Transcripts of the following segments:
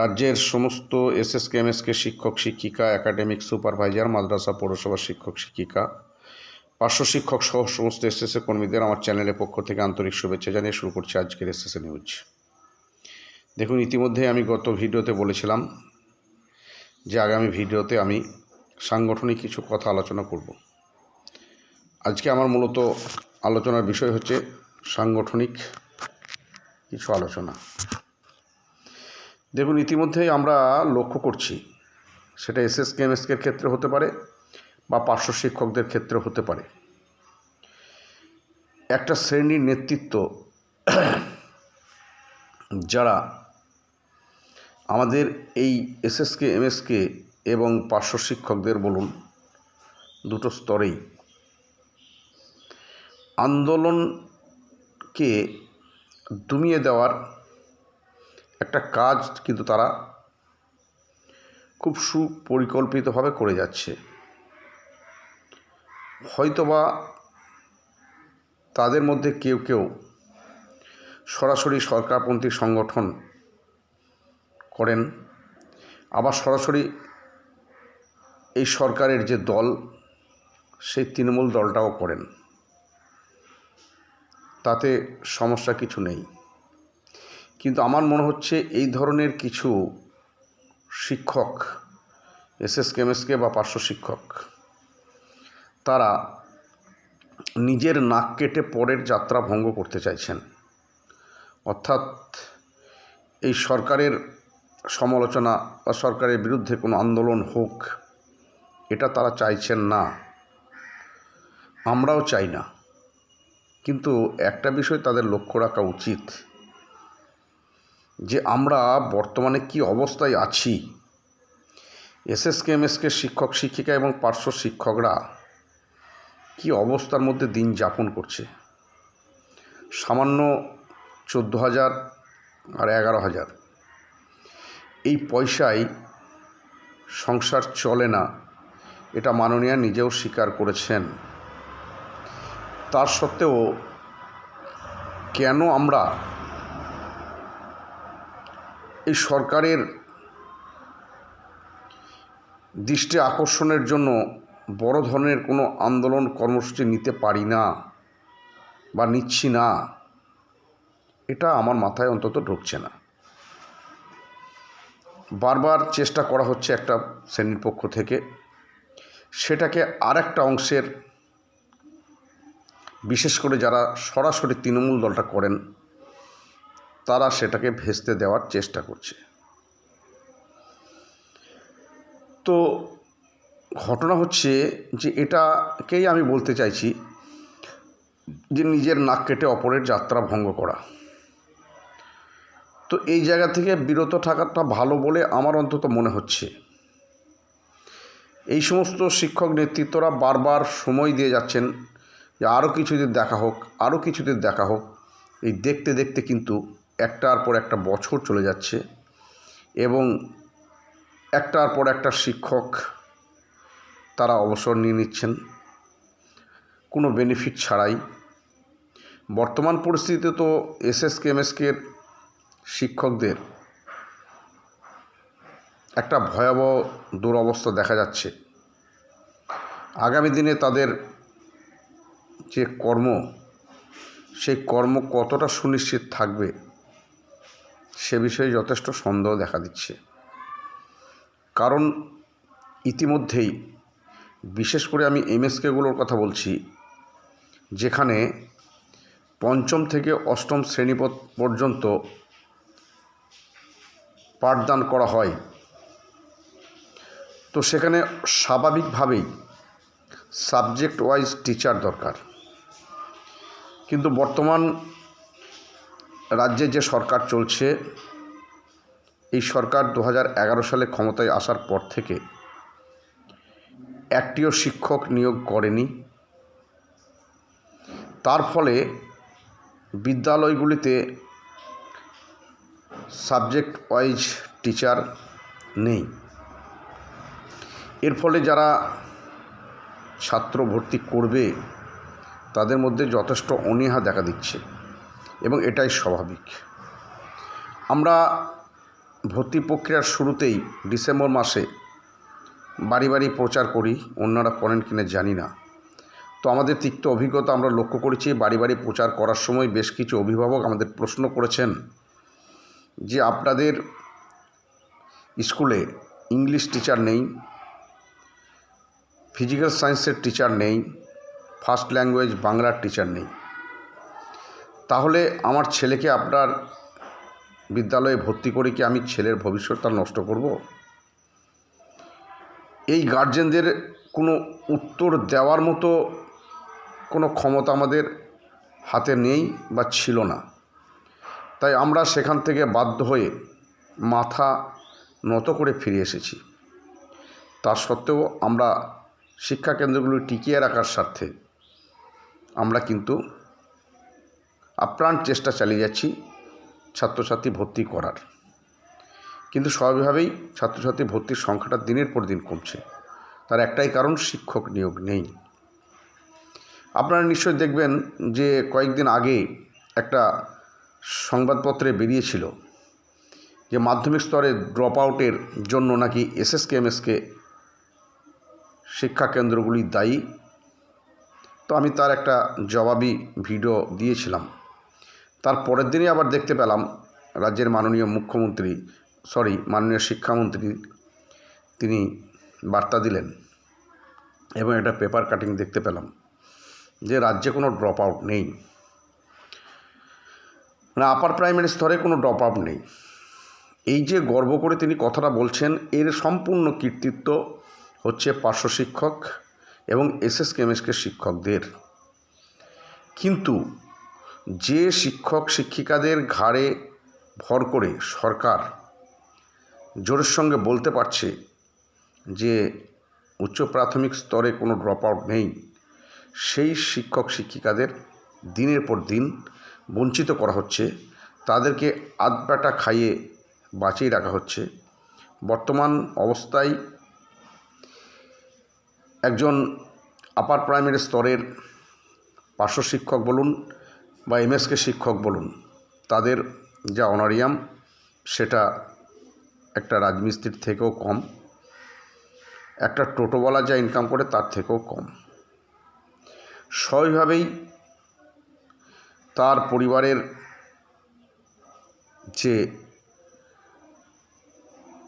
রাজ্যের সমস্ত SSK, MSK শিক্ষক, শিক্ষিকা, একাডেমিক সুপারভাইজার, মাদ্রাসা পৌরসভার শিক্ষক, শিক্ষিকা, পার্শ্ব শিক্ষক সহ সমস্ত এসএসএ কর্মীদের আমার চ্যানেলের পক্ষ থেকে আন্তরিক শুভেচ্ছা জানিয়ে শুরু করছি আজকের এসএসএ নিউজ। দেখুন ইতিমধ্যে আমি গত ভিডিওতে বলেছিলাম যে আগামী ভিডিওতে আমি সাংগঠনিক কিছু কথা আলোচনা করব। আজকে আমার মূলত আলোচনার বিষয় হচ্ছে সাংগঠনিক কিছু আলোচনা। দেখুন, ইতিমধ্যেই আমরা লক্ষ্য করছি, সেটা এসএস কেমএসকের ক্ষেত্রে হতে পারে বা পার্শ্ব শিক্ষকদের ক্ষেত্রে হতে পারে। একটা শ্রেণির নেতৃত্ব যারা আমাদের এই এস এসএসকে এমএসকে এবং পার্শ্ব শিক্ষকদের বলুন, দুটো স্তরেই আন্দোলনকে দমিয়ে দেওয়ার একটা কাজ কিন্তু তারা খুব সুপরিকল্পিতভাবে করে যাচ্ছে। হয়তোবা তাদের মধ্যে কেউ কেউ সরাসরি সরকারপন্থী সংগঠন করেন, আবার সরাসরি এই সরকারের যে দল, সেই তৃণমূল দলটাও করেন। তাতে সমস্যা কিছু নেই। কিন্তু আমার মনে হচ্ছে এই ধরনের কিছু শিক্ষক, এসএস কেমএসকে বা পার্শ্ব শিক্ষক, তারা নিজের নাক কেটে পরের যাত্রা ভঙ্গ করতে চাইছেন। অর্থাৎ এই সরকারের সমালোচনা বা সরকারের বিরুদ্ধে কোনো আন্দোলন হোক, এটা তারা চাইছেন না। আমরাও চাই না। কিন্তু একটা বিষয় তাদের লক্ষ্য রাখা উচিত। যে আমরা বর্তমানে কি অবস্থায় আছি। এসএসকে এমএসকে শিক্ষক, শিক্ষিকা এবং পার্শ্ব শিক্ষকরা কি অবস্থার মধ্যে দিন যাপন করছে? সামান্য চোদ্দ হাজার আর এগারো হাজার। এই পয়সায় সংসার চলে না, এটা মাননীয়া নিজেও স্বীকার করেছেন। তার সত্ত্বেও কেন আমরা এই সরকারের দৃষ্টি আকর্ষণের জন্য বড় ধরনের কোনো আন্দোলন কর্মসূচি নিতে পারি না বা নিচ্ছি না, এটা আমার মাথায় অন্তত ঢুকছে না। বারবার চেষ্টা করা হচ্ছে একটা শ্রেণির পক্ষ থেকে। সেটাকে আর একটা অংশের, বিশেষ করে যারা সরাসরি তৃণমূল দলটা করেন তারা সেটাকে ভেস্তে দেওয়ার চেষ্টা করছে। তো ঘটনা হচ্ছে যে এটাকেই আমি বলতে চাইছি যে নিজের নাক কেটে অপরের যাত্রা ভঙ্গ করা। তো এই জায়গা থেকে বিরত থাকাটা ভালো বলে আমার অন্তত মনে হচ্ছে। এই সমস্ত শিক্ষক নেতৃত্বরা বারবার সময় দিয়ে যাচ্ছেন যে আরও কিছুদিন দেখা হোক, আরও কিছুদিন দেখা হোক, এই দেখতে দেখতে কিন্তু একটার পর একটা বছর চলে যাচ্ছে এবং একটার পর একটা শিক্ষক তারা অবসর নিয়ে নিচ্ছেন। কোনো বেনিফিট ছাড়াই। বর্তমান পরিস্থিতিতে তো এসএস কেমএসকের শিক্ষকদের একটা ভয়াবহ দুরবস্থা দেখা যাচ্ছে। আগামী দিনে তাদের যে কর্ম, সেই কর্ম কতটা সুনিশ্চিত থাকবে সে বিষয়ে যথেষ্ট সন্দেহ দেখা দিচ্ছে। কারণ ইতিমধ্যেই, বিশেষ করে আমি এমএসকেগুলোর কথা বলছি, যেখানে পঞ্চম থেকে অষ্টম শ্রেণি পর্যন্ত পাঠদান করা হয়। তো সেখানে স্বাভাবিকভাবেই সাবজেক্ট ওয়াইজ টিচার দরকার। কিন্তু বর্তমান রাজ্যে যে সরকার চলছে, এই সরকার দু হাজার এগারো সালে ক্ষমতায় আসার পর থেকে একটিও শিক্ষক নিয়োগ করেনি। তার ফলে বিদ্যালয়গুলিতে সাবজেক্ট ওয়াইজ টিচার নেই। এর ফলে যারা ছাত্র ভর্তি করবে, তাদের মধ্যে যথেষ্ট অনীহা দেখা দিচ্ছে। এবং এটাই স্বাভাবিক। আমরা ভর্তি প্রক্রিয়ার শুরুতেই ডিসেম্বর মাসে বাড়ি বাড়ি প্রচার করি, অন্যরা করেন কিনা জানি না। তো আমাদের তিক্ত অভিজ্ঞতা আমরা লক্ষ্য করেছি, বাড়ি বাড়ি প্রচার করার সময় বেশ কিছু অভিভাবক আমাদের প্রশ্ন করেছেন যে, আপনাদের স্কুলে ইংলিশ টিচার নেই, ফিজিক্যাল সায়েন্সের টিচার নেই, ফার্স্ট ল্যাঙ্গুয়েজ বাংলার টিচার নেই। তাহলে আমার ছেলেকে আপনার বিদ্যালয়ে ভর্তি করে কি আমি ছেলের ভবিষ্যৎটা নষ্ট করব? এই গার্জেনদের কোনো উত্তর দেওয়ার মতো কোনো ক্ষমতা আমাদের হাতে নেই বা ছিল না। তাই আমরা সেখান থেকে বাধ্য হয়ে মাথা নত করে ফিরে এসেছি। তা সত্ত্বেও আমরা শিক্ষা কেন্দ্রগুলি টিকিয়ে রাখার স্বার্থে আমরা কিন্তু আপ্রাণ চেষ্টা চালিয়ে যাচ্ছি ছাত্রছাত্রী ভর্তি করার। কিন্তু স্বাভাবিকভাবেই ছাত্রছাত্রী ভর্তির সংখ্যাটা দিনের পর দিন কমছে। তার একটাই কারণ, শিক্ষক নিয়োগ নেই। আপনারা নিশ্চয়ই দেখবেন যে কয়েকদিন আগে একটা সংবাদপত্রে বেরিয়েছিল যে মাধ্যমিক স্তরে ড্রপ আউটের জন্য নাকি এসএসকে এমএসকে শিক্ষা কেন্দ্রগুলি দায়ী। তো আমি তার একটা জবাবি ভিডিও দিয়েছিলাম। তার পরের দিনই আবার দেখতে পেলাম রাজ্যের মাননীয় মুখ্যমন্ত্রী সরি মাননীয় শিক্ষামন্ত্রী তিনি বার্তা দিলেন এবং একটা পেপার কাটিং দেখতে পেলাম যে রাজ্যে কোনো ড্রপ আউট নেই। মানে আপার প্রাইমারি স্তরে কোনো ড্রপ আউট নেই। এই যে গর্ব করে তিনি কথাটা বলছেন, এর সম্পূর্ণ কৃতিত্ব হচ্ছে পার্শ্ব শিক্ষক এবং এসএস কেমএসকে শিক্ষকদের। কিন্তু যে শিক্ষক শিক্ষিকাদের ঘাড়ে ভর করে সরকার জোরের সঙ্গে বলতে পারছে যে উচ্চ প্রাথমিক স্তরে কোনো ড্রপ আউট নেই, সেই শিক্ষক শিক্ষিকাদের দিনের পর দিন বঞ্চিত করা হচ্ছে, তাদেরকে আধপাটা খাইয়ে বাঁচিয়ে রাখা হচ্ছে। বর্তমান অবস্থায় একজন আপার প্রাইমারি স্তরের পার্শ্ব শিক্ষক বলুন বা এমএসকে শিক্ষক বলুন, তাদের যা অনারিয়াম, সেটা একটা রাজমিস্ত্রির থেকেও কম। একটা টোটোওয়ালা যা ইনকাম করে, তার থেকেও কম। স্বাভাবিকভাবেই তার পরিবারের যে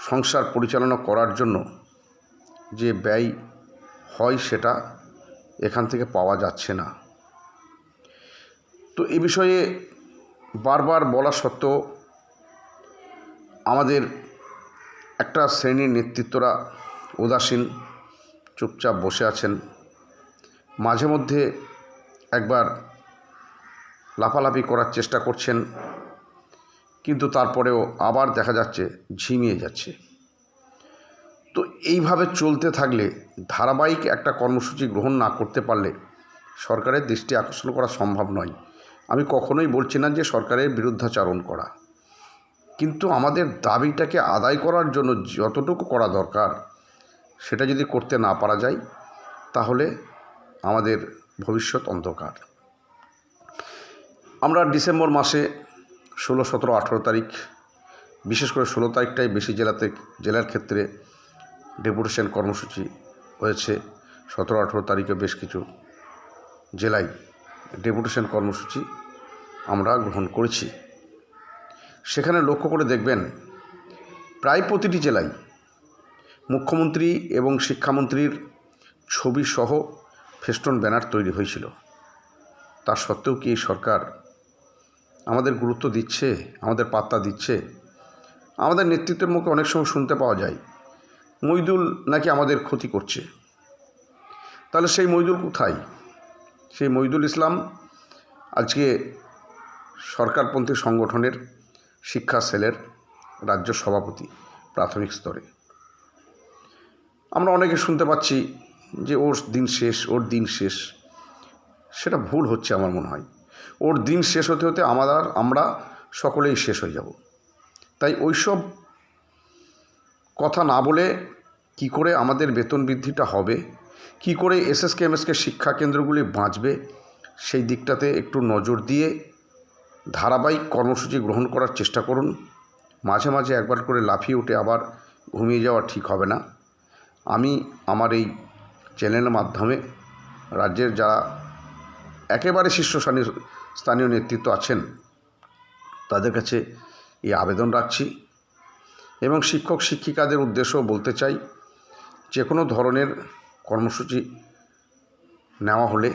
সংসার পরিচালনা করার জন্য যে ব্যয় হয়, সেটা এখান থেকে পাওয়া যাচ্ছে না। তো এ বিষয়ে বারবার বলা সত্ত্বেও আমাদের একটা শ্রেণির নেতৃত্বরা উদাসীন, চুপচাপ বসে আছেন। মাঝে মধ্যে একবার লাফালাফি করার চেষ্টা করছেন, কিন্তু তারপরেও আবার দেখা যাচ্ছে ঝিমিয়ে যাচ্ছে। তো এইভাবে চলতে থাকলে ধারাবাহিক একটা কর্মসূচি গ্রহণ না করতে পারলে সরকারের দৃষ্টি আকর্ষণ করা সম্ভব নয়। আমি কখনোই বলছি না যে সরকারের বিরুদ্ধাচারণ করা। কিন্তু আমাদের দাবিটাকে আদায় করার জন্য যতটুকু করা দরকার, সেটা যদি করতে না পারা যায়, তাহলে আমাদের ভবিষ্যৎ অন্ধকার। আমরা ডিসেম্বর মাসে ষোলো, সতেরো, আঠেরো তারিখ, বিশেষ করে ষোলো তারিখটাই বেশি জেলাতে, জেলার ক্ষেত্রে ডেপুটেশন কর্মসূচি হয়েছে। সতেরো, আঠেরো তারিখে বেশ কিছু জেলায় ডেপুটেশন কর্মসূচি আমরা গ্রহণ করেছি। সেখানে লক্ষ্য করে দেখবেন প্রায় প্রতিটি জেলায় মুখ্যমন্ত্রী এবং শিক্ষামন্ত্রীর ছবি সহ ফেস্টন ব্যানার তৈরি হয়েছিল। তা সত্ত্বেও কি এই সরকার আমাদের গুরুত্ব দিচ্ছে, আমাদের পাত্তা দিচ্ছে? আমাদের নেতৃত্বের মুখে অনেক সময় শুনতে পাওয়া যায়, মইদুল নাকি আমাদের ক্ষতি করছে? তাহলে সেই মইদুল কোথায়? সেই মইদুল ইসলাম আজকে সরকারপন্থী সংগঠনের শিক্ষা সেলের রাজ্য সভাপতি প্রাথমিক স্তরে। আমরা অনেকে শুনতে পাচ্ছি যে ওর দিন শেষ, ওর দিন শেষ। সেটা ভুল হচ্ছে আমার মনে হয়। ওর দিন শেষ হতে হতে আমাদের আমরা সকলেই শেষ হয়ে যাব। তাই ওইসব কথা না বলে কি করে আমাদের বেতন বৃদ্ধিটা হবে কি করে এসএসকে এমএসকে শিক্ষা কেন্দ্রগুলি বাঁচবে সেই দিকটাতে একটু নজর দিয়ে ধারাবাহিক কর্মসূচি গ্রহণ করার চেষ্টা করুন। মাঝে মাঝে একবার করে লাফিয়ে উঠে আবার ঘুমিয়ে যাওয়া ঠিক হবে না। আমি আমার এই চ্যানেলের মাধ্যমে রাজ্যের যারা একেবারে শীর্ষস্থানীয় স্থানীয় নেতৃত্ব আছেন, তাদের কাছে এই আবেদন রাখছি এবং শিক্ষক শিক্ষিকাদের উদ্দেশ্যও বলতে চাই, যে কোনো ধরনের কর্মসূচি নেওয়া হলে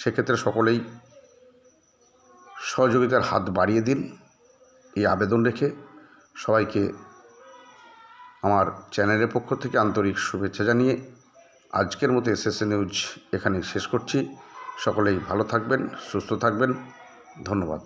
সেক্ষেত্রে সকলেই সহযোগিতার হাত বাড়িয়ে দিন। এই আবেদন রেখে সবাইকে আমার চ্যানেলের পক্ষ থেকে আন্তরিক শুভেচ্ছা জানিয়ে আজকের মতো এসএসএ নিউজ এখানে শেষ করছি। সকলেই ভালো থাকবেন, সুস্থ থাকবেন। ধন্যবাদ।